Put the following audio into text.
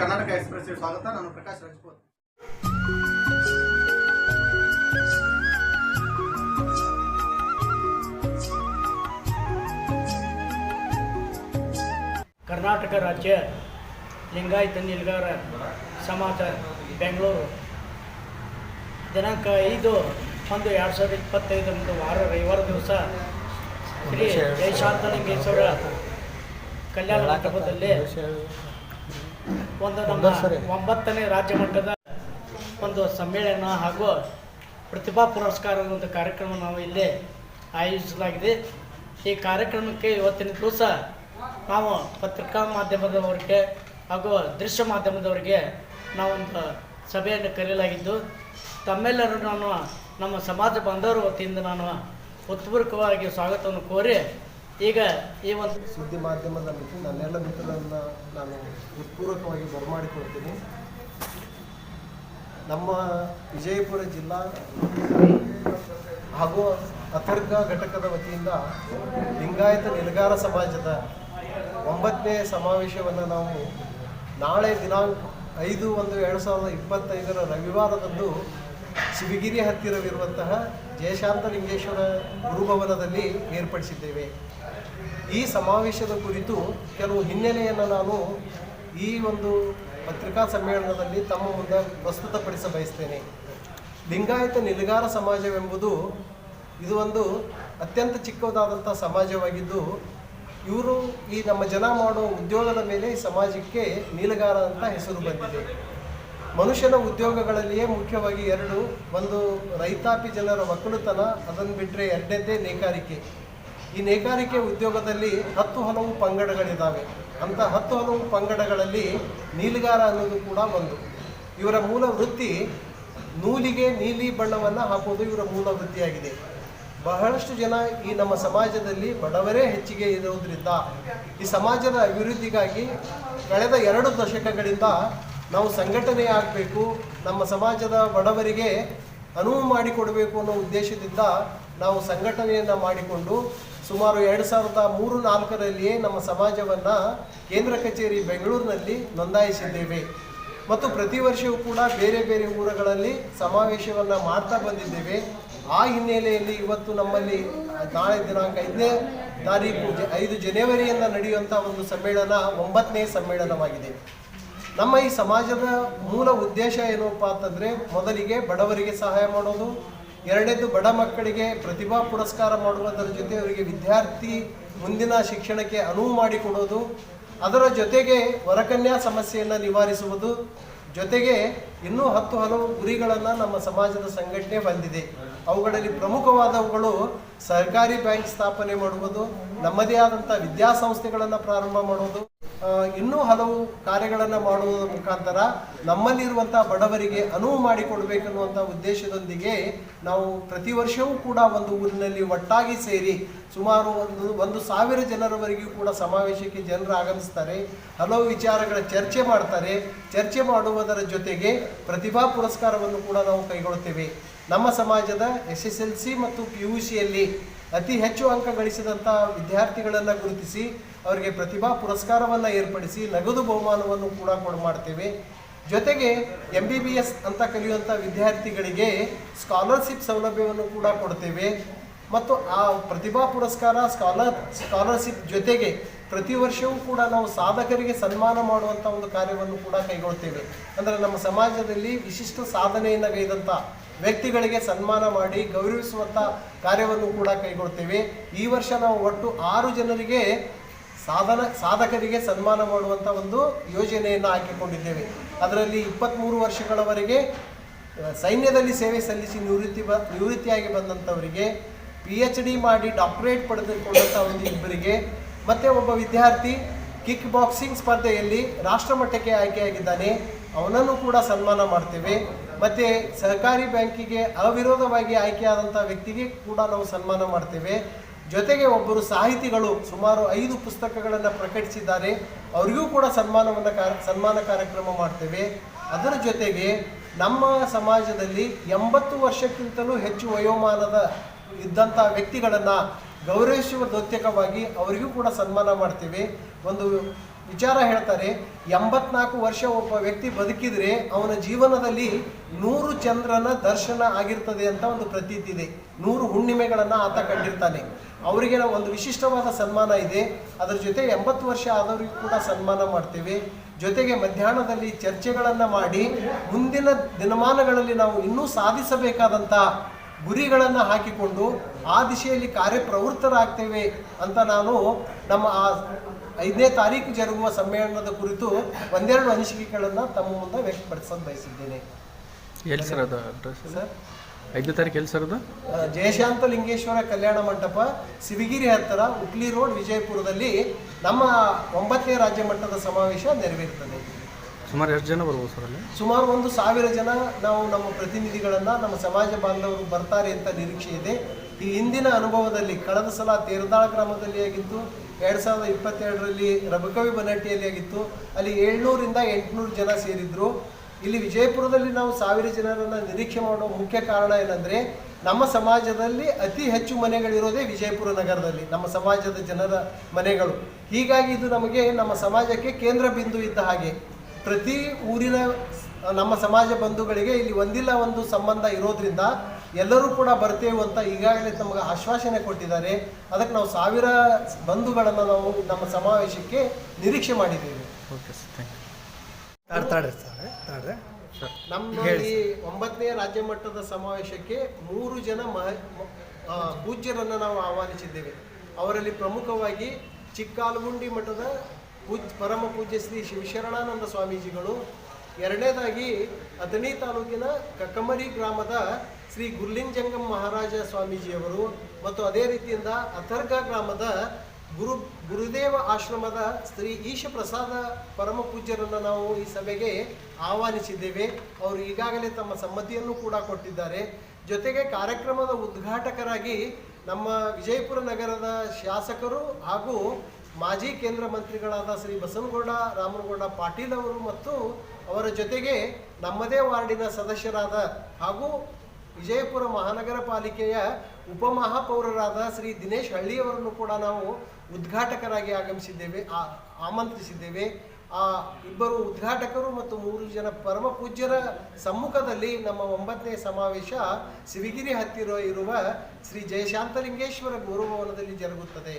Karnataka express ಸ್ವಾಗತ. ನಾನು ಪ್ರಕಾಶ್ ರಜಪೂತ್. ಕರ್ನಾಟಕ ರಾಜ್ಯ ಲಿಂಗಾಯತ ನಿಲ್ಗಾರ ಸಮಾಜ ಬೆಂಗಳೂರು. ದಿನಾಂಕ ಐದು ಒಂದು ಎರಡು ಸಾವಿರದ ಇಪ್ಪತ್ತೈದರಂದು ವಾರ ರವಿವಾರ ದಿವಸ ಶ್ರೀ ಜಯಶಾಂತಲಿಂಗೇಶ್ವರ ಕಲ್ಯಾಣ ಮಂಟಪದಲ್ಲಿ ಒಂದು ನಮ್ಮ ಒಂಬತ್ತನೇ ರಾಜ್ಯ ಮಟ್ಟದ ಒಂದು ಸಮ್ಮೇಳನ ಹಾಗೂ ಪ್ರತಿಭಾ ಪುರಸ್ಕಾರದ ಒಂದು ಕಾರ್ಯಕ್ರಮ ನಾವು ಇಲ್ಲಿ ಆಯೋಜಿಸಲಾಗಿದೆ. ಈ ಕಾರ್ಯಕ್ರಮಕ್ಕೆ ಇವತ್ತಿನ ದಿವಸ ನಾವು ಪತ್ರಿಕಾ ಮಾಧ್ಯಮದವರಿಗೆ ಹಾಗೂ ದೃಶ್ಯ ಮಾಧ್ಯಮದವರಿಗೆ ನಾವೊಂದು ಸಭೆಯನ್ನು ಕರೆಯಲಾಗಿದ್ದು ತಮ್ಮೆಲ್ಲರೂ ನಾನು ನಮ್ಮ ಸಮಾಜ ಬಾಂಧವರ ವತಿಯಿಂದ ನಾನು ಉತ್ಪೂರ್ವಕವಾಗಿ ಸ್ವಾಗತವನ್ನು ಕೋರಿ ಈಗ ಈ ಒಂದು ಸುದ್ದಿ ಮಾಧ್ಯಮದ ನನ್ನೆಲ್ಲ ಮಿತ್ರರನ್ನ ನಾನು ಹೃತ್ಪೂರ್ವಕವಾಗಿ ಬರಮಾಡಿಕೊಳ್ತೀನಿ. ನಮ್ಮ ವಿಜಯಪುರ ಜಿಲ್ಲಾ ಹಾಗೂ ಅಥರ್ಗ ಘಟಕದ ವತಿಯಿಂದ ಲಿಂಗಾಯತ ನಿರ್ಗಾರ ಸಮಾಜದ ಒಂಬತ್ತನೇ ಸಮಾವೇಶವನ್ನು ನಾವು ನಾಳೆ ದಿನಾಂಕ ಐದು ಒಂದು ಎರಡು ಸಾವಿರದ ಇಪ್ಪತ್ತೈದರ ರವಿವಾರದಂದು ಶಿವಗಿರಿ ಹತ್ತಿರವಿರುವಂತಹ ಜಯಶಾಂತಲಿಂಗೇಶ್ವರ ಗುರುಭವನದಲ್ಲಿ ಏರ್ಪಡಿಸಿದ್ದೇವೆ. ಈ ಸಮಾವೇಶದ ಕುರಿತು ಕೆಲವು ಹಿನ್ನೆಲೆಯನ್ನು ನಾನು ಈ ಒಂದು ಪತ್ರಿಕಾ ಸಮ್ಮೇಳನದಲ್ಲಿ ತಮ್ಮ ಮುಂದೆ ಪ್ರಸ್ತುತಪಡಿಸ ಬಯಸ್ತೇನೆ ಲಿಂಗಾಯತ ನಿಲುಗಾರ ಸಮಾಜವೆಂಬುದು ಇದು ಒಂದು ಅತ್ಯಂತ ಚಿಕ್ಕದಾದಂಥ ಸಮಾಜವಾಗಿದ್ದು, ಇವರು ಈ ನಮ್ಮ ಜನ ಮಾಡೋ ಉದ್ಯೋಗದ ಮೇಲೆ ಈ ಸಮಾಜಕ್ಕೆ ನೀಲಗಾರ ಅಂತ ಹೆಸರು ಬಂದಿದೆ. ಮನುಷ್ಯನ ಉದ್ಯೋಗಗಳಲ್ಲಿಯೇ ಮುಖ್ಯವಾಗಿ ಎರಡು, ಒಂದು ರೈತಾಪಿ ಜನರ ಒಕ್ಕಲುತನ, ಅದನ್ನು ಬಿಟ್ಟರೆ ಎರಡನೇದೇ ನೇಕಾರಿಕೆ. ಈ ನೇಕಾರಿಕೆ ಉದ್ಯೋಗದಲ್ಲಿ ಹತ್ತು ಹಲವು ಪಂಗಡಗಳಿದ್ದಾವೆ ಅಂಥ ಹತ್ತು ಹಲವು ಪಂಗಡಗಳಲ್ಲಿ ನೀಲಿಗಾರ ಅನ್ನೋದು ಕೂಡ ಒಂದು. ಇವರ ಮೂಲ ವೃತ್ತಿ ನೂಲಿಗೆ ನೀಲಿ ಬಣ್ಣವನ್ನು ಹಾಕೋದು ಇವರ ಮೂಲ ವೃತ್ತಿಯಾಗಿದೆ. ಬಹಳಷ್ಟು ಜನ ಈ ನಮ್ಮ ಸಮಾಜದಲ್ಲಿ ಬಡವರೇ ಹೆಚ್ಚಿಗೆ ಇರುವುದರಿಂದ ಈ ಸಮಾಜದ ಅಭಿವೃದ್ಧಿಗಾಗಿ ಕಳೆದ ಎರಡು ದಶಕಗಳಿಂದ ನಾವು ಸಂಘಟನೆ ಆಗಬೇಕು ನಮ್ಮ ಸಮಾಜದ ಬಡವರಿಗೆ ಅನುವು ಮಾಡಿಕೊಡಬೇಕು ಅನ್ನೋ ಉದ್ದೇಶದಿಂದ ನಾವು ಸಂಘಟನೆಯನ್ನು ಮಾಡಿಕೊಂಡು ಸುಮಾರು ಎರಡು ಸಾವಿರದ ಮೂರು ನಾಲ್ಕರಲ್ಲಿಯೇ ನಮ್ಮ ಸಮಾಜವನ್ನು ಕೇಂದ್ರ ಕಚೇರಿ ಬೆಂಗಳೂರಿನಲ್ಲಿ ನೋಂದಾಯಿಸಿದ್ದೇವೆ. ಮತ್ತು ಪ್ರತಿ ವರ್ಷವೂ ಕೂಡ ಬೇರೆ ಬೇರೆ ಊರುಗಳಲ್ಲಿ ಸಮಾವೇಶವನ್ನು ಮಾಡ್ತಾ ಬಂದಿದ್ದೇವೆ. ಆ ಹಿನ್ನೆಲೆಯಲ್ಲಿ ಇವತ್ತು ನಮ್ಮಲ್ಲಿ ನಾಳೆ ದಿನಾಂಕ ಐದನೇ ತಾರೀಕು ಐದು ಜನವರಿಯಿಂದ ನಡೆಯುವಂಥ ಒಂದು ಸಮ್ಮೇಳನ, ಒಂಬತ್ತನೇ ಸಮ್ಮೇಳನವಾಗಿದೆ. ನಮ್ಮ ಈ ಸಮಾಜದ ಮೂಲ ಉದ್ದೇಶ ಏನಪ್ಪ ಅಂತಂದರೆ ಮೊದಲಿಗೆ ಬಡವರಿಗೆ ಸಹಾಯ ಮಾಡೋದು, ಎರಡನೇದು ಬಡ ಮಕ್ಕಳಿಗೆ ಪ್ರತಿಭಾ ಪುರಸ್ಕಾರ ಮಾಡುವುದರ ಜೊತೆ ಅವರಿಗೆ ವಿದ್ಯಾರ್ಥಿ ಮುಂದಿನ ಶಿಕ್ಷಣಕ್ಕೆ ಅನುವು ಮಾಡಿಕೊಡೋದು, ಅದರ ಜೊತೆಗೆ ವರಕನ್ಯಾ ಸಮಸ್ಯೆಯನ್ನು ನಿವಾರಿಸುವುದು, ಜೊತೆಗೆ ಇನ್ನೂ ಹತ್ತು ಹಲವು ಗುರಿಗಳನ್ನು ನಮ್ಮ ಸಮಾಜದ ಸಂಘಟನೆ ಬಂದಿದೆ ಅವುಗಳಲ್ಲಿ ಪ್ರಮುಖವಾದವುಗಳು ಸರ್ಕಾರಿ ಬ್ಯಾಂಕ್ ಸ್ಥಾಪನೆ ಮಾಡುವುದು, ನಮ್ಮದೇ ಆದಂಥ ವಿದ್ಯಾಸಂಸ್ಥೆಗಳನ್ನು ಪ್ರಾರಂಭ ಮಾಡುವುದು. ಇನ್ನೂ ಹಲವು ಕಾರ್ಯಗಳನ್ನು ಮಾಡುವುದರ ಮುಖಾಂತರ ನಮ್ಮಲ್ಲಿರುವಂಥ ಬಡವರಿಗೆ ಅನುವು ಮಾಡಿಕೊಡ್ಬೇಕನ್ನುವಂಥ ಉದ್ದೇಶದೊಂದಿಗೆ ನಾವು ಪ್ರತಿ ವರ್ಷವೂ ಕೂಡ ಒಂದು ಊರಿನಲ್ಲಿ ಒಟ್ಟಾಗಿ ಸೇರಿ ಸುಮಾರು ಒಂದು ಒಂದು ಸಾವಿರ ಜನರವರೆಗೂ ಕೂಡ ಸಮಾವೇಶಕ್ಕೆ ಜನರು ಆಗಮಿಸ್ತಾರೆ. ಹಲವು ವಿಚಾರಗಳ ಚರ್ಚೆ ಮಾಡ್ತಾರೆ. ಚರ್ಚೆ ಮಾಡುವುದರ ಜೊತೆಗೆ ಪ್ರತಿಭಾ ಪುರಸ್ಕಾರವನ್ನು ಕೂಡ ನಾವು ಕೈಗೊಳ್ಳುತ್ತೇವೆ. ನಮ್ಮ ಸಮಾಜದ ಎಸ್ ಎಸ್ ಎಲ್ ಸಿ ಮತ್ತು ಪಿ ಯು ಸಿಯಲ್ಲಿ ಅತಿ ಹೆಚ್ಚು ಅಂಕ ಗಳಿಸಿದಂಥ ವಿದ್ಯಾರ್ಥಿಗಳನ್ನು ಗುರುತಿಸಿ ಅವರಿಗೆ ಪ್ರತಿಭಾ ಪುರಸ್ಕಾರವನ್ನು ಏರ್ಪಡಿಸಿ ನಗದು ಬಹುಮಾನವನ್ನು ಕೂಡ ಕೊಡು ಮಾಡ್ತೇವೆ. ಜೊತೆಗೆ ಎಂ ಬಿ ಬಿ ಎಸ್ ಅಂತ ಕಲಿಯುವಂಥ ವಿದ್ಯಾರ್ಥಿಗಳಿಗೆ ಸ್ಕಾಲರ್ಶಿಪ್ ಸೌಲಭ್ಯವನ್ನು ಕೂಡ ಕೊಡ್ತೇವೆ. ಮತ್ತು ಆ ಪ್ರತಿಭಾ ಪುರಸ್ಕಾರ ಸ್ಕಾಲರ್ ಸ್ಕಾಲರ್ಶಿಪ್ ಜೊತೆಗೆ ಪ್ರತಿ ವರ್ಷವೂ ಕೂಡ ನಾವು ಸಾಧಕರಿಗೆ ಸನ್ಮಾನ ಮಾಡುವಂಥ ಒಂದು ಕಾರ್ಯವನ್ನು ಕೂಡ ಕೈಗೊಳ್ತೇವೆ. ಅಂದರೆ ನಮ್ಮ ಸಮಾಜದಲ್ಲಿ ವಿಶಿಷ್ಟ ಸಾಧನೆಯನ್ನು ಗೈದಂಥ ವ್ಯಕ್ತಿಗಳಿಗೆ ಸನ್ಮಾನ ಮಾಡಿ ಗೌರವಿಸುವಂಥ ಕಾರ್ಯವನ್ನು ಕೂಡ ಕೈಗೊಳ್ತೇವೆ. ಈ ವರ್ಷ ನಾವು ಒಟ್ಟು ಆರು ಜನರಿಗೆ ಸಾಧನ, ಸಾಧಕರಿಗೆ ಸನ್ಮಾನ ಮಾಡುವಂಥ ಒಂದು ಯೋಜನೆಯನ್ನು ಹಾಕಿಕೊಂಡಿದ್ದೇವೆ. ಅದರಲ್ಲಿ ಇಪ್ಪತ್ತ್ಮೂರು ವರ್ಷಗಳವರೆಗೆ ಸೈನ್ಯದಲ್ಲಿ ಸೇವೆ ಸಲ್ಲಿಸಿ ನಿವೃತ್ತಿ ಬ, ನಿವೃತ್ತಿಯಾಗಿ ಬಂದಂಥವರಿಗೆ ಪಿ ಎಚ್ ಡಿ ಮಾಡಿ ಡಾಕ್ಟರೇಟ್ ಪಡೆದುಕೊಂಡಂಥ ಒಂದು ಇಬ್ಬರಿಗೆ, ಮತ್ತು ಒಬ್ಬ ವಿದ್ಯಾರ್ಥಿ ಕಿಕ್ ಬಾಕ್ಸಿಂಗ್ ಸ್ಪರ್ಧೆಯಲ್ಲಿ ರಾಷ್ಟ್ರಮಟ್ಟಕ್ಕೆ ಆಯ್ಕೆಯಾಗಿದ್ದಾನೆ. ಅವನನ್ನು ಕೂಡ ಸನ್ಮಾನ ಮಾಡ್ತೇವೆ. ಮತ್ತು ಸಹಕಾರಿ ಬ್ಯಾಂಕಿಗೆ ಅವಿರೋಧವಾಗಿ ಆಯ್ಕೆಯಾದಂಥ ವ್ಯಕ್ತಿಗೆ ಕೂಡ ನಾವು ಸನ್ಮಾನ ಮಾಡ್ತೇವೆ. ಜೊತೆಗೆ ಒಬ್ಬರು ಸಾಹಿತಿಗಳು ಸುಮಾರು ಐದು ಪುಸ್ತಕಗಳನ್ನು ಪ್ರಕಟಿಸಿದ್ದಾರೆ. ಅವರಿಗೂ ಕೂಡ ಸನ್ಮಾನವನ್ನು ಸನ್ಮಾನ ಕಾರ್ಯಕ್ರಮ ಮಾಡ್ತೇವೆ. ಅದರ ಜೊತೆಗೆ ನಮ್ಮ ಸಮಾಜದಲ್ಲಿ ಎಂಬತ್ತು ವರ್ಷಕ್ಕಿಂತಲೂ ಹೆಚ್ಚು ವಯೋಮಾನದ ಇದ್ದಂಥ ವ್ಯಕ್ತಿಗಳನ್ನು ಗೌರವಿಸುವ ದೌತ್ಯಕವಾಗಿ ಅವರಿಗೂ ಕೂಡ ಸನ್ಮಾನ ಮಾಡ್ತೇವೆ. ಒಂದು ವಿಚಾರ ಹೇಳ್ತಾರೆ, ಎಂಬತ್ನಾಲ್ಕು ವರ್ಷ ಒಬ್ಬ ವ್ಯಕ್ತಿ ಬದುಕಿದ್ರೆ ಅವನ ಜೀವನದಲ್ಲಿ ನೂರು ಚಂದ್ರನ ದರ್ಶನ ಆಗಿರ್ತದೆ ಅಂತ ಒಂದು ಪ್ರತೀತಿ ಇದೆ. ನೂರು ಹುಣ್ಣಿಮೆಗಳನ್ನು ಆತ ಕಂಡಿರ್ತಾನೆ. ಅವರಿಗೆ ಒಂದು ವಿಶಿಷ್ಟವಾದ ಸನ್ಮಾನ ಇದೆ. ಅದರ ಜೊತೆ ಎಂಬತ್ತು ವರ್ಷ ಆದವರಿಗೂ ಕೂಡ ಸನ್ಮಾನ ಮಾಡ್ತೇವೆ. ಜೊತೆಗೆ ಮಧ್ಯಾಹ್ನದಲ್ಲಿ ಚರ್ಚೆಗಳನ್ನು ಮಾಡಿ, ಮುಂದಿನ ದಿನಮಾನಗಳಲ್ಲಿ ನಾವು ಇನ್ನೂ ಸಾಧಿಸಬೇಕಾದಂಥ ಗುರಿಗಳನ್ನು ಹಾಕಿಕೊಂಡು, ಆ ದಿಶೆಯಲ್ಲಿ ಕಾರ್ಯಪ್ರವೃತ್ತರಾಗ್ತೇವೆ ಅಂತ ನಾನು ನಮ್ಮ ಆ ಐದನೇ ತಾರೀಕು ಜರುಗುವ ಸಮ್ಮೇಳನದ ಕುರಿತು ಒಂದೆರಡು ಅನಿಸಿಕೆಗಳನ್ನು ತಮ್ಮ ಮುಂದೆ ವ್ಯಕ್ತಪಡಿಸಲು ಬಯಸಿದ್ದೇನೆ. ಎಲ್ಲಿ ಸರ್ ಅದು ಅಡ್ರೆಸ್ ಸರ್? ಐದನೇ ತಾರೀಕು ಎಲ್ಲಿ ಸರ್ ಅದು? ಜಯಶಾಂತ ಲಿಂಗೇಶ್ವರ ಕಲ್ಯಾಣ ಮಂಟಪ ಸಿವಿಗಿರಿ ಹತ್ತಿರ ಉಕ್ಲಿ ರೋಡ್ ವಿಜಯಪುರದಲ್ಲಿ ನಮ್ಮ ಒಂಬತ್ತನೇ ರಾಜ್ಯ ಮಟ್ಟದ ಸಮಾವೇಶ ನೆರವೇರುತ್ತದೆ ಸುಮಾರು ಎಷ್ಟು ಜನ ಬರ್ಬೋದು ಸರ್ ಅಲ್ಲಿ? ಸುಮಾರು ಒಂದು ಸಾವಿರ ಜನ ನಾವು ನಮ್ಮ ಪ್ರತಿನಿಧಿಗಳನ್ನು ನಮ್ಮ ಸಮಾಜ ಬಾಂಧವರು ಬರ್ತಾರೆ ಅಂತ ನಿರೀಕ್ಷೆ ಇದೆ. ಈ ಹಿಂದಿನ ಅನುಭವದಲ್ಲಿ ಕಳೆದ ಸಲ ತೇರದಾಳ ಗ್ರಾಮದಲ್ಲಿ ಆಗಿತ್ತು ಎರಡು ಸಾವಿರದ ಇಪ್ಪತ್ತೆರಡರಲ್ಲಿ ರಬಕವಿ ಬನಾಟಿಯಲ್ಲಿ ಆಗಿತ್ತು. ಅಲ್ಲಿ ಏಳ್ನೂರಿಂದ ಎಂಟುನೂರು ಜನ ಸೇರಿದ್ರು. ಇಲ್ಲಿ ವಿಜಯಪುರದಲ್ಲಿ ನಾವು ಸಾವಿರ ಜನರನ್ನು ನಿರೀಕ್ಷೆ ಮಾಡುವ ಮುಖ್ಯ ಕಾರಣ ಏನಂದರೆ, ನಮ್ಮ ಸಮಾಜದಲ್ಲಿ ಅತಿ ಹೆಚ್ಚು ಮನೆಗಳಿರೋದೇ ವಿಜಯಪುರ ನಗರದಲ್ಲಿ, ನಮ್ಮ ಸಮಾಜದ ಜನರ ಮನೆಗಳು. ಹೀಗಾಗಿ ಇದು ನಮಗೆ ನಮ್ಮ ಸಮಾಜಕ್ಕೆ ಕೇಂದ್ರ ಬಿಂದು ಇದ್ದ ಹಾಗೆ. ಪ್ರತಿ ಊರಿನ, ನಮ್ಮ ಸಮಾಜ ಬಂಧುಗಳಿಗೆ ಇಲ್ಲಿ ಒಂದಿಲ್ಲ ಒಂದು ಸಂಬಂಧ ಇರೋದ್ರಿಂದ ಎಲ್ಲರೂ ಕೂಡ ಬರ್ತೇವೆ ಅಂತ ಈಗಾಗಲೇ ತಮಗೆ ಆಶ್ವಾಸನೆ ಕೊಟ್ಟಿದ್ದಾರೆ. ಅದಕ್ಕೆ ನಾವು ಸಾವಿರ ಬಂಧುಗಳನ್ನು ನಾವು ನಮ್ಮ ಸಮಾವೇಶಕ್ಕೆ ನಿರೀಕ್ಷೆ ಮಾಡಿದ್ದೇವೆ. ಓಕೆ ಸರ್ ಥ್ಯಾಂಕ್ ಯು ನಮ್ಮ ಈ ಒಂಬತ್ತನೇ ರಾಜ್ಯ ಮಟ್ಟದ ಸಮಾವೇಶಕ್ಕೆ ಮೂರು ಜನ ಮಹ ಆ, ಪೂಜ್ಯರನ್ನು ನಾವು ಆಹ್ವಾನಿಸಿದ್ದೇವೆ. ಅವರಲ್ಲಿ ಪ್ರಮುಖವಾಗಿ ಚಿಕ್ಕಾಲಗುಂಡಿ ಮಠದ ಪೂಜ್ ಪರಮ ಪೂಜ್ಯ ಶ್ರೀ ಶಿವಶರಣಾನಂದ ಸ್ವಾಮೀಜಿಗಳು ಎರಡನೇದಾಗಿ ಅಥಣಿ ತಾಲೂಕಿನ ಕಕ್ಕಮರಿ ಗ್ರಾಮದ ಶ್ರೀ ಗುರ್ಲಿಂಜಂಗಂ ಮಹಾರಾಜ ಸ್ವಾಮೀಜಿಯವರು ಮತ್ತು ಅದೇ ರೀತಿಯಿಂದ ಅಥರ್ಗ ಗ್ರಾಮದ ಗುರು, ಗುರುದೇವ ಆಶ್ರಮದ ಶ್ರೀ ಈಶ ಪ್ರಸಾದ ಪರಮ ಪೂಜ್ಯರನ್ನು ನಾವು ಈ ಸಭೆಗೆ ಆಹ್ವಾನಿಸಿದ್ದೇವೆ. ಅವರು ಈಗಾಗಲೇ ತಮ್ಮ ಸಮ್ಮತಿಯನ್ನು ಕೂಡ ಕೊಟ್ಟಿದ್ದಾರೆ. ಜೊತೆಗೆ ಕಾರ್ಯಕ್ರಮದ ಉದ್ಘಾಟಕರಾಗಿ ನಮ್ಮ ವಿಜಯಪುರ ನಗರದ ಶಾಸಕರು ಹಾಗೂ ಮಾಜಿ ಕೇಂದ್ರ ಮಂತ್ರಿಗಳಾದ ಶ್ರೀ ಬಸನಗೌಡ ರಾಮನಗೌಡ ಪಾಟೀಲ್ ಅವರು ಮತ್ತು ಅವರ ಜೊತೆಗೆ ನಮ್ಮದೇ ವಾರ್ಡಿನ ಸದಸ್ಯರಾದ ಹಾಗೂ ವಿಜಯಪುರ ಮಹಾನಗರ ಪಾಲಿಕೆಯ ಉಪಮಹಾಪೌರರಾದ ಶ್ರೀ ದಿನೇಶ್ ಹಳ್ಳಿಯವರನ್ನು ಕೂಡ ನಾವು ಉದ್ಘಾಟಕರಾಗಿ ಆಗಮಿಸಿದ್ದೇವೆ ಆಮಂತ್ರಿಸಿದ್ದೇವೆ. ಆ ಇಬ್ಬರು ಉದ್ಘಾಟಕರು ಮತ್ತು ಮೂರು ಜನ ಪರಮ ಪೂಜ್ಯರ ಸಮ್ಮುಖದಲ್ಲಿ ನಮ್ಮ ಒಂಬತ್ತನೇ ಸಮಾವೇಶ ಸಿವಿಗಿರಿ ಹತ್ತಿರ ಇರುವ ಶ್ರೀ ಜಯಶಾಂತಲಿಂಗೇಶ್ವರ ಗುರುಭವನದಲ್ಲಿ ಜರುಗುತ್ತದೆ.